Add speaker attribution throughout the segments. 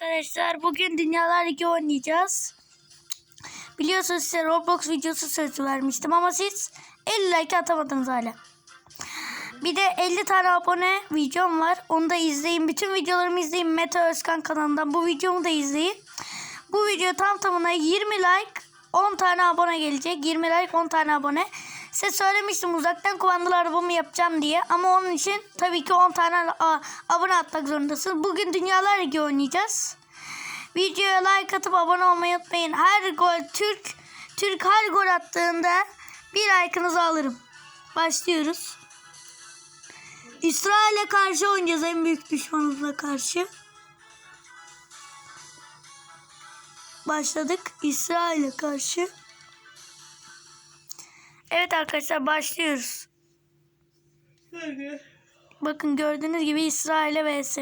Speaker 1: Arkadaşlar bugün Dünyalar Ligi oynayacağız. Biliyorsunuz size Roblox videosu sözü vermiştim ama siz 50 like atamadınız hala. Bir de 50 tane abone videom var. Onu da izleyin. Bütün videolarımı izleyin. Mete Özkan kanalından. Bu videomu da izleyin. Bu video tam tamına 20 like 10 tane abone gelecek. 20 like 10 tane abone. Size söylemiştim uzaktan kumandalı arabamı yapacağım diye. Ama onun için tabii ki 10 tane abone atmak zorundasın. Bugün Dünyalar Ligi oynayacağız. Videoya like atıp abone olmayı unutmayın. Her gol Türk Türk her gol attığında bir like'ınızı alırım. Başlıyoruz. İsrail'e karşı oynayacağız en büyük düşmanımıza karşı. Başladık İsrail'e karşı. Evet arkadaşlar başlıyoruz. Bakın gördüğünüz gibi İsrail'e vs.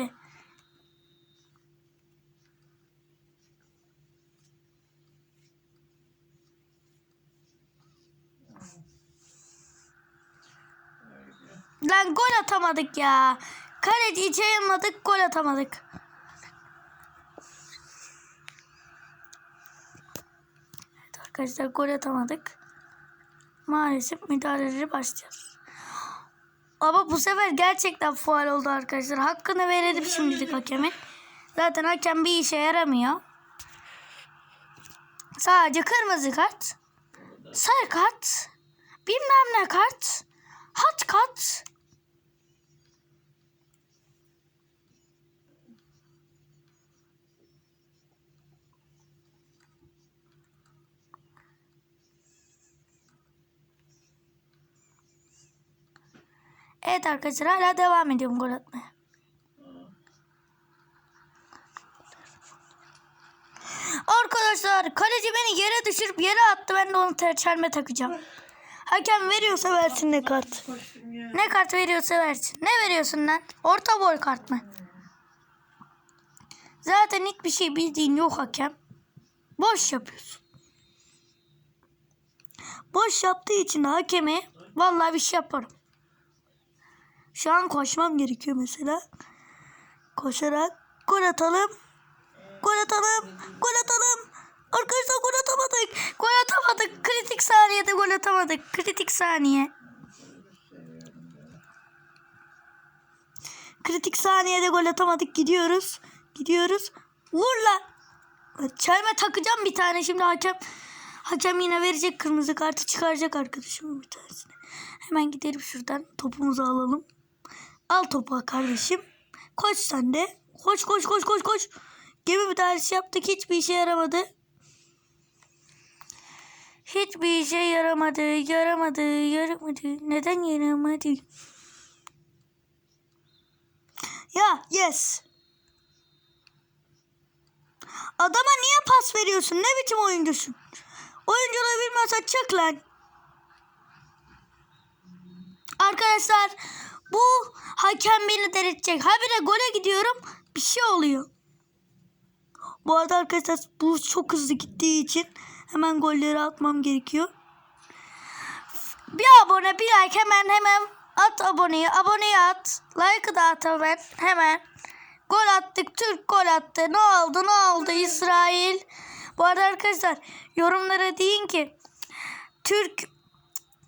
Speaker 1: Lan gol atamadık ya. Kaleci içe yılmadık gol atamadık. Evet arkadaşlar gol atamadık. Maalesef müdahaleleri başlıyoruz. Ama bu sefer gerçekten faal oldu arkadaşlar. Hakkını verelim şimdilik hakemin. Zaten hakem bir işe yaramıyor. Sadece kırmızı kart. Sarı kart. Bilmem ne kart. Hat kart. Evet arkadaşlar hala devam ediyorum gol atmaya. Arkadaşlar kaleci beni yere düşürüp yere attı. Ben de onu ter- çelme takacağım. Hakem veriyorsa versin ne kart. Ne kart veriyorsa versin. Ne veriyorsun lan? Orta boy kart mı? Zaten hiçbir şey bildiğin yok hakem. Boş yapıyorsun. Boş yaptığı için hakeme vallahi bir şey yaparım. Şu an koşmam gerekiyor mesela. Koşarak gol atalım. Gol atalım. Gol atalım. Arkadaşlar gol atamadık. Gol atamadık. Kritik saniyede gol atamadık. Kritik saniye. Kritik saniyede gol atamadık. Gidiyoruz. Gidiyoruz. Vur lan. Çelme takacağım bir tane şimdi hakem. Hakem yine verecek kırmızı kartı çıkaracak arkadaşımın bir tanesini. Hemen gidelim şuradan topumuzu alalım. Al topu kardeşim. Koş sen de. Koş koş koş koş koş. Gemi müdahalesi yaptık. Hiçbir işe yaramadı. Hiçbir işe yaramadı. Yaramadı. Yaramadı. Neden yaramadı? Ya yes. Adama niye pas veriyorsun? Ne biçim oyuncusun? Oyunculuğu bilmiyorsan çık lan. Arkadaşlar hakem beni delirtecek. Ha bir de gole gidiyorum bir şey oluyor. Bu arada arkadaşlar bu çok hızlı gittiği için hemen golleri atmam gerekiyor. Bir abone bir like hemen hemen at aboneyi. Aboneyi at. Like'ı da at hemen. Hemen. Gol attık. Türk gol attı. Ne oldu ne oldu İsrail? Bu arada arkadaşlar yorumlara deyin ki Türk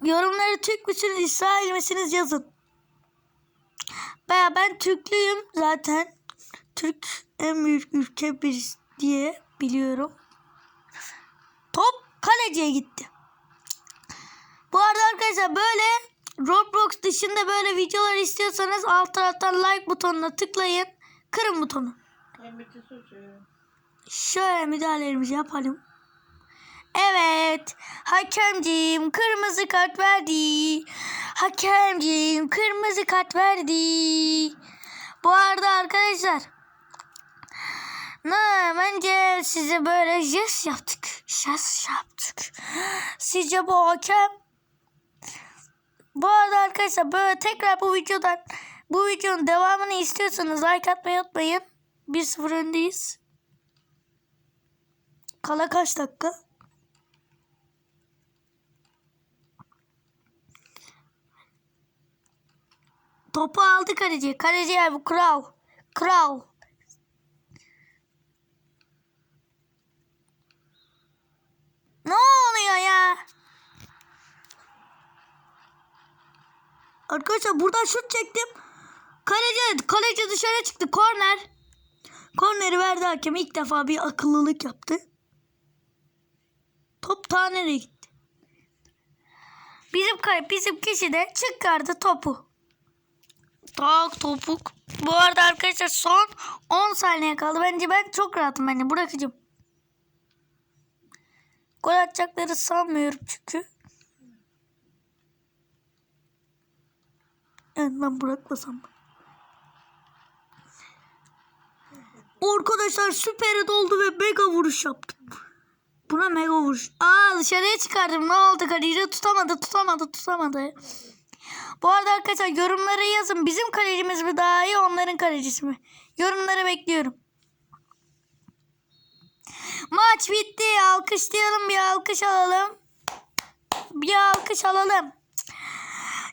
Speaker 1: yorumları Türk müsünüz İsrail misiniz yazın. Baya ben Türklüyüm zaten. Türk en büyük ülke bir diye biliyorum. Top kaleciye gitti. Bu arada arkadaşlar böyle Roblox dışında böyle videolar istiyorsanız alt taraftan like butonuna tıklayın. Kırın butonu. Şöyle müdahalelerimizi yapalım. Evet. Hakemciğim kırmızı kart verdi. Hakemciğim kırmızı kart verdi. Bu arada arkadaşlar. Ne bence size böyle jest yaptık. Jest yaptık. Sizce bu hakem? Bu arada arkadaşlar böyle tekrar bu videodan bu videonun devamını istiyorsanız like atmayı unutmayın. 1-0 öndeyiz. Kala kaç dakika? Topu aldı kaleci. Kaleci abi kral. Kral. Ne oluyor ya? Arkadaşlar buradan şut çektim. Kaleci, kaleci dışarı çıktı. Korner. Korneri verdi hakem. ilk defa bir akıllılık yaptı. Top ta gitti? Bizim, bizim kişi de çıkardı topu. Tak topuk. Bu arada arkadaşlar son 10 saniye kaldı. Bence ben çok rahatım bence. Bırakacağım. Gol atacakları sanmıyorum çünkü. Evet ben bırakmasam. Arkadaşlar süperi doldu ve mega vuruş yaptım. Buna mega vuruş. Aa dışarıya çıkardım. Ne oldu kaleci? Tutamadı, tutamadı, tutamadı. Bu arada arkadaşlar yorumlara yazın. Bizim kalecimiz mi daha iyi, onların kalecisi mi? Yorumları bekliyorum. Maç bitti. Alkışlayalım bir alkış alalım. Bir alkış alalım.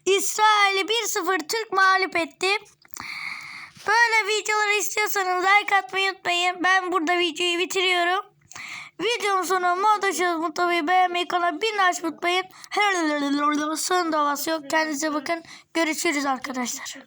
Speaker 1: İsrail'i 1-0 Türk mağlup etti. Böyle videoları istiyorsanız like atmayı unutmayın. Ben burada videoyu bitiriyorum. Videonun sonu montajı mutlaka beğenmeyi kanala bir açmayı unutmayın. Sığın davası yok. Kendinize bakın. Görüşürüz arkadaşlar.